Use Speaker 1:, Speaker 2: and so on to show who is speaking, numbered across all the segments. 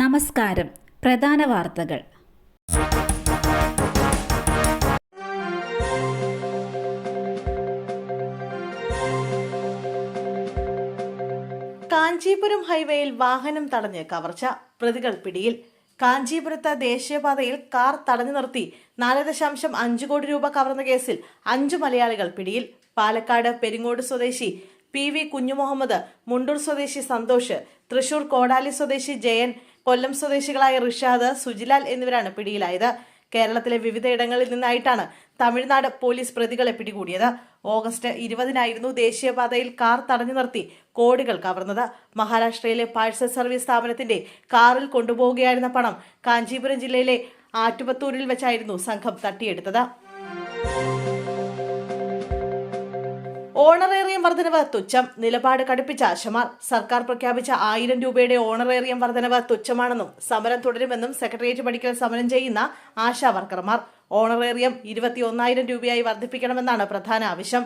Speaker 1: നമസ്കാരം. പ്രധാന വാർത്തകൾ.
Speaker 2: കാഞ്ചീപുരം ഹൈവേയിൽ വാഹനം തടഞ്ഞ് കവർച്ച. പ്രതികൾ പിടിയിൽ. കാഞ്ചീപുരത്ത് ദേശീയപാതയിൽ കാർ തടഞ്ഞു നിർത്തി. നാല് ദശാംശം അഞ്ച് കോടി രൂപ കവർന്ന കേസിൽ അഞ്ചു മലയാളികൾ പിടിയിൽ. പാലക്കാട് പെരിങ്ങോട് സ്വദേശി പി വി കുഞ്ഞുമുഹമ്മദ് മുണ്ടൂർ സ്വദേശി സന്തോഷ് തൃശൂർ കോടാലി സ്വദേശി ജയൻ കൊല്ലം സ്വദേശികളായ റിഷാദ് സുജിലാൽ എന്നിവരാണ് പിടിയിലായത്. കേരളത്തിലെ വിവിധ ഇടങ്ങളിൽ നിന്നായിട്ടാണ് തമിഴ്നാട് പോലീസ് പ്രതികളെ പിടികൂടിയത്. ഓഗസ്റ്റ് ഇരുപതിനായിരുന്നു ദേശീയപാതയിൽ കാർ തടഞ്ഞു നിർത്തി കോടികൾ കവർന്നത്. മഹാരാഷ്ട്രയിലെ പാഴ്സൽ സർവീസ് സ്ഥാപനത്തിന്റെ കാറിൽ കൊണ്ടുപോവുകയായിരുന്ന പണം കാഞ്ചീപുരം ജില്ലയിലെ ആറ്റുപത്തൂരിൽ വെച്ചായിരുന്നു സംഘം തട്ടിയെടുത്തത്. ഓണറേറിയം വർധനവ് തുച്ഛം. നിലപാട് കടുപ്പിച്ച ആശമാർ. സർക്കാർ പ്രഖ്യാപിച്ച ആയിരം രൂപയുടെ ഓണറേറിയം വർധനവ് തുച്ഛമാണെന്നും സമരം തുടരുമെന്നും സെക്രട്ടേറിയറ്റ് പഠിക്കൽ സമരം ചെയ്യുന്ന ആശാ വർക്കർമാർ. ഓണറേറിയം ഇരുപത്തിയൊന്നായിരം രൂപയായി വർദ്ധിപ്പിക്കണമെന്നാണ് പ്രധാന ആവശ്യം.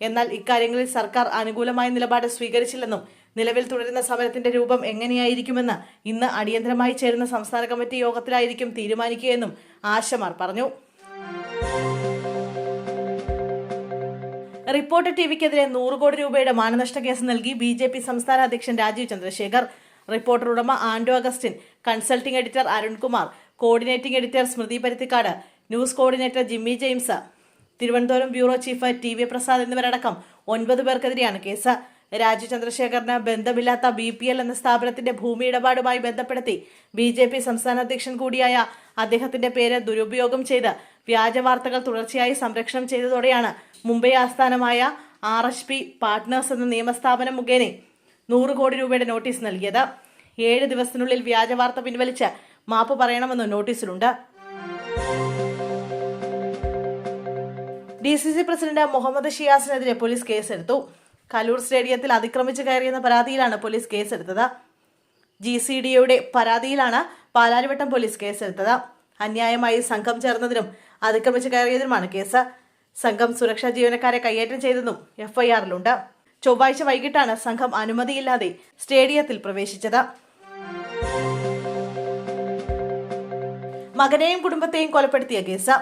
Speaker 2: എന്നാൽ ഇക്കാര്യങ്ങളിൽ സർക്കാർ അനുകൂലമായ നിലപാട് സ്വീകരിച്ചില്ലെന്നും നിലവിൽ തുടരുന്ന സമരത്തിന്റെ രൂപം എങ്ങനെയായിരിക്കുമെന്ന് ഇന്ന് അടിയന്തരമായി ചേരുന്ന സംസ്ഥാന കമ്മിറ്റി യോഗത്തിലായിരിക്കും തീരുമാനിക്കുകയെന്നും ആശമാർ പറഞ്ഞു. റിപ്പോർട്ടർ ടിവിക്കെതിരെ നൂറ് കോടി രൂപയുടെ മാനനഷ്ട കേസ് നൽകി ബി ജെ പി സംസ്ഥാന അധ്യക്ഷൻ രാജീവ് ചന്ദ്രശേഖർ. റിപ്പോർട്ടർ ഉടമ Anto Augustine consulting editor Arunkumar coordinating editor Smruthy Paruthikkad news coordinator Jimmy James Thiruvananthapuram bureau chief T V Prasad എന്നിവരടക്കം ഒൻപത് പേർക്കെതിരെയാണ് കേസ്. രാജു ചന്ദ്രശേഖറിന് ബന്ധമില്ലാത്ത ബി പി എൽ എന്ന സ്ഥാപനത്തിന്റെ ഭൂമി ഇടപാടുമായി ബന്ധപ്പെടുത്തി ബി ജെ പി സംസ്ഥാന അധ്യക്ഷൻ കൂടിയായ അദ്ദേഹത്തിന്റെ പേര് ദുരുപയോഗം ചെയ്ത് വ്യാജ വാർത്തകൾ തുടർച്ചയായി സംരക്ഷണം ചെയ്തതോടെയാണ് മുംബൈ ആസ്ഥാനമായ ആർ എച്ച് പി പാർട്ട്നേഴ്സ് എന്ന നിയമസ്ഥാപനം മുഖേന നൂറ് കോടി രൂപയുടെ നോട്ടീസ് നൽകിയത്. ഏഴ് ദിവസത്തിനുള്ളിൽ വ്യാജ വാർത്ത പിൻവലിച്ച് മാപ്പ് പറയണമെന്ന് നോട്ടീസിലുണ്ട്. D C C president Muhammad ഷിയാസിനെതിരെ police കേസെടുത്തു. കലൂർ സ്റ്റേഡിയത്തിൽ അതിക്രമിച്ച് കയറിയെന്ന പരാതിയിലാണ് പോലീസ് കേസെടുത്തത്. ജി സി ഡിയുടെ പരാതിയിലാണ് പാലാരിവട്ടം പോലീസ് കേസെടുത്തത്. അന്യായമായി സംഘം ചേർന്നതിനും അതിക്രമിച്ച് കയറിയതിനുമാണ് കേസ്. സംഘം സുരക്ഷാ ജീവനക്കാരെ കൈയേറ്റം ചെയ്തെന്നും എഫ്ഐആറിലുണ്ട്. ചൊവ്വാഴ്ച വൈകിട്ടാണ് സംഘം അനുമതിയില്ലാതെ സ്റ്റേഡിയത്തിൽ പ്രവേശിച്ചത്. മകനെയും കുടുംബത്തെയും കൊലപ്പെടുത്തിയ കേസ്.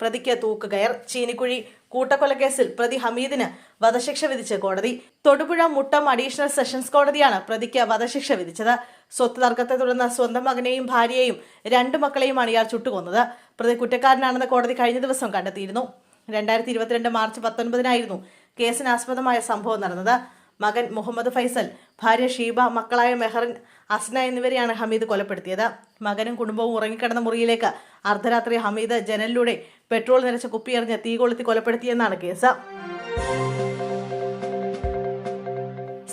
Speaker 2: പ്രതിക്ക് തൂക്കുകയർ ചീനിക്കുഴി കൂട്ടക്കൊലക്കേസിൽ പ്രതി ഹമീദിന് വധശിക്ഷ വിധിച്ച് കോടതി. തൊടുപുഴ മുട്ടം അഡീഷണൽ സെഷൻസ് കോടതിയാണ് പ്രതിക്ക് വധശിക്ഷ വിധിച്ചത്. സ്വത്ത് തർക്കത്തെ തുടർന്ന് സ്വന്തം മകനെയും ഭാര്യയെയും രണ്ടു മക്കളെയുമാണ് ഇയാൾ ചുട്ടുകൊന്നത്. പ്രതി കുറ്റക്കാരനാണെന്ന് കോടതി കഴിഞ്ഞ ദിവസം കണ്ടെത്തിയിരുന്നു. രണ്ടായിരത്തി ഇരുപത്തിരണ്ട് മാർച്ച് പത്തൊൻപതിനായിരുന്നു കേസിനാസ്പദമായ സംഭവം നടന്നത്. മകൻ മുഹമ്മദ് ഫൈസൽ ഭാര്യ ഷീബ മക്കളായ മെഹറിൻ അസ്ന എന്നിവരെയാണ് ഹമീദ് കൊലപ്പെടുത്തിയത്. മകനും കുടുംബവും ഉറങ്ങിക്കിടന്ന മുറിയിലേക്ക് അർദ്ധരാത്രി ഹമീദ് ജനലിലൂടെ പെട്രോൾ നിറച്ച കുപ്പിയെറിഞ്ഞ് തീ കൊളുത്തി കൊലപ്പെടുത്തിയെന്നാണ് കേസ്.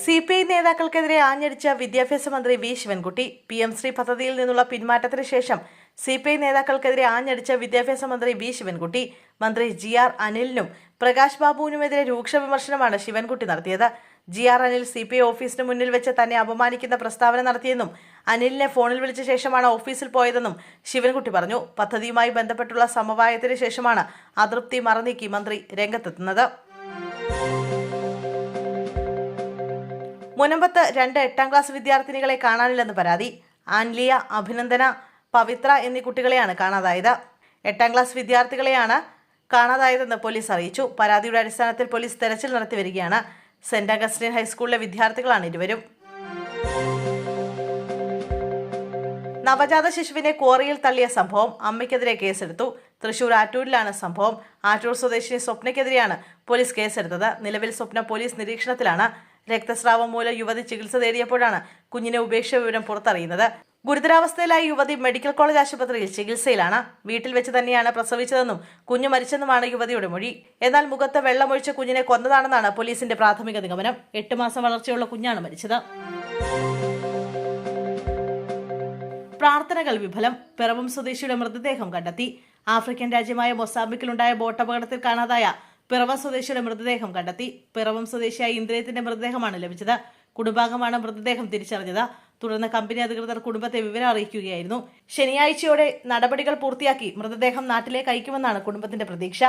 Speaker 2: സി പി ഐ നേതാക്കൾക്കെതിരെ ആഞ്ഞടിച്ച വിദ്യാഭ്യാസ മന്ത്രി V. Sivankutty P. M. Shri പദ്ധതിയിൽ നിന്നുള്ള പിന്മാറ്റത്തിന് ശേഷം സി പി ഐ നേതാക്കൾക്കെതിരെ ആഞ്ഞടിച്ച വിദ്യാഭ്യാസ മന്ത്രി വി ശിവൻകുട്ടി മന്ത്രി ജി ആർ അനിലിനും പ്രകാശ് ബാബുവിനുമെതിരെ രൂക്ഷ വിമർശനമാണ് ശിവൻകുട്ടി നടത്തിയത്. G R Anil C P I ഓഫീസിന് മുന്നിൽ വെച്ച് തന്നെ അപമാനിക്കുന്ന പ്രസ്താവന നടത്തിയെന്നും അനിലിനെ ഫോണിൽ വിളിച്ച ശേഷമാണ് ഓഫീസിൽ പോയതെന്നും ശിവൻകുട്ടി പറഞ്ഞു. പദ്ധതിയുമായി ബന്ധപ്പെട്ടുള്ള സമവായത്തിന് ശേഷമാണ് അതൃപ്തി മറനീക്കി മന്ത്രി രംഗത്തെത്തുന്നത്. മുനമ്പത്ത് രണ്ട് എട്ടാം ക്ലാസ് വിദ്യാർത്ഥിനികളെ കാണാനില്ലെന്ന് പരാതി. ആൻലിയ അഭിനന്ദന പവിത്ര എന്നീ കുട്ടികളെയാണ് കാണാതായത്. എട്ടാം ക്ലാസ് വിദ്യാർത്ഥികളെയാണ് കാണാതായതെന്ന് പോലീസ് അറിയിച്ചു. പരാതിയുടെ അടിസ്ഥാനത്തിൽ പോലീസ് തെരച്ചിൽ നടത്തി വരികയാണ്. സെന്റ് അഗസ്റ്റിൻ ഹൈസ്കൂളിലെ വിദ്യാർത്ഥികളാണ് ഇരുവരും. നവജാത ശിശുവിനെ ക്വാറിയിൽ തള്ളിയ സംഭവം അമ്മയ്ക്കെതിരെ കേസെടുത്തു. തൃശൂർ ആറ്റൂരിലാണ് സംഭവം. ആറ്റൂർ സ്വദേശിനി സ്വപ്നയ്ക്കെതിരെയാണ് പോലീസ് കേസെടുത്തത്. നിലവിൽ സ്വപ്ന പോലീസ് നിരീക്ഷണത്തിലാണ്. രക്തസ്രാവം മൂലം യുവതി ചികിത്സ തേടിയപ്പോഴാണ് കുഞ്ഞിനെ ഉപേക്ഷ വിവരം പുറത്തറിയുന്നത്. ഗുരുതരാവസ്ഥയിലായ യുവതി മെഡിക്കൽ കോളേജ് ആശുപത്രിയിൽ ചികിത്സയിലാണ്. വീട്ടിൽ വെച്ച് തന്നെയാണ് പ്രസവിച്ചതെന്നും കുഞ്ഞു മരിച്ചെന്നുമാണ് യുവതിയുടെ മൊഴി. എന്നാൽ മുഖത്ത് വെള്ളമൊഴിച്ച് കുഞ്ഞിനെ കൊന്നതാണെന്നാണ് പോലീസിന്റെ പ്രാഥമിക നിഗമനം. എട്ട് മാസം വളർച്ചയുള്ള കുഞ്ഞാണ് മരിച്ചത്. പ്രാർത്ഥനകൾ വിഫലം. പിറവം സ്വദേശിയുടെ മൃതദേഹം കണ്ടെത്തി. ആഫ്രിക്കൻ രാജ്യമായ മൊസാബിക്കിലുണ്ടായ ബോട്ടപകടത്തിൽ കാണാതായ പിറവം സ്വദേശിയുടെ മൃതദേഹം കണ്ടെത്തി. പിറവം സ്വദേശിയായ ഇന്ദ്രിയത്തിന്റെ മൃതദേഹമാണ് ലഭിച്ചത്. കുടുംബാംഗമാണ് മൃതദേഹം തിരിച്ചറിഞ്ഞത്. തുടർന്ന് കമ്പനി അധികൃതർ കുടുംബത്തെ വിവരം അറിയിക്കുകയായിരുന്നു. ശനിയാഴ്ചയോടെ നടപടികൾ പൂർത്തിയാക്കി മൃതദേഹം നാട്ടിലേക്ക് അയക്കുമെന്നാണ് കുടുംബത്തിന്റെ പ്രതീക്ഷ.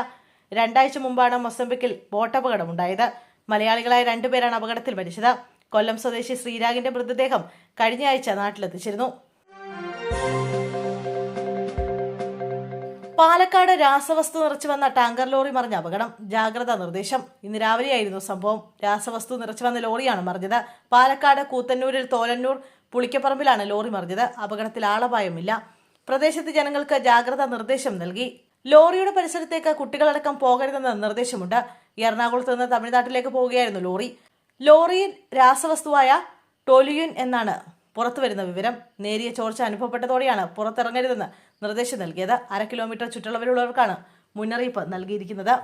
Speaker 2: രണ്ടാഴ്ച മുമ്പാണ് മൊസംബിക്കിൽ ബോട്ടപകടമുണ്ടായത്. മലയാളികളായ രണ്ടുപേരാണ് അപകടത്തിൽ മരിച്ചത്. കൊല്ലം സ്വദേശി ശ്രീരാഗിന്റെ മൃതദേഹം കഴിഞ്ഞയാഴ്ച നാട്ടിലെത്തിച്ചിരുന്നു. പാലക്കാട് രാസവസ്തു നിറച്ചു വന്ന ടാങ്കർ ലോറി മറിഞ്ഞ അപകടം. ജാഗ്രതാ നിർദ്ദേശം. ഇന്ന് രാവിലെയായിരുന്നു സംഭവം. രാസവസ്തു നിറച്ചു വന്ന ലോറിയാണ് മറിഞ്ഞത്. പാലക്കാട് കൂത്തന്നൂരിൽ തോലന്നൂർ പുളിക്കപ്പറമ്പിലാണ് ലോറി മറിഞ്ഞത്. അപകടത്തിൽ ആളപായമില്ല. പ്രദേശത്തെ ജനങ്ങൾക്ക് ജാഗ്രതാ നിർദ്ദേശം നൽകി. ലോറിയുടെ പരിസരത്തേക്ക് കുട്ടികളടക്കം പോകരുതെന്ന് നിർദ്ദേശമുണ്ട്. എറണാകുളത്ത് നിന്ന് തമിഴ്നാട്ടിലേക്ക് പോവുകയായിരുന്നു ലോറി. ലോറിയിൽ രാസവസ്തുവായ ടോലിയുൻ എന്നാണ് പുറത്തുവരുന്ന വിവരം നേരിയ ചോർച്ച അനുഭവപ്പെട്ടതോടെയാണ് പുറത്തിറങ്ങരുതെന്ന് നിർദ്ദേശം നൽകിയത്. അര കിലോമീറ്റർ ചുറ്റളവിലുള്ളവർക്കാണ് മുന്നറിയിപ്പ് നൽകിയിരിക്കുന്നത്.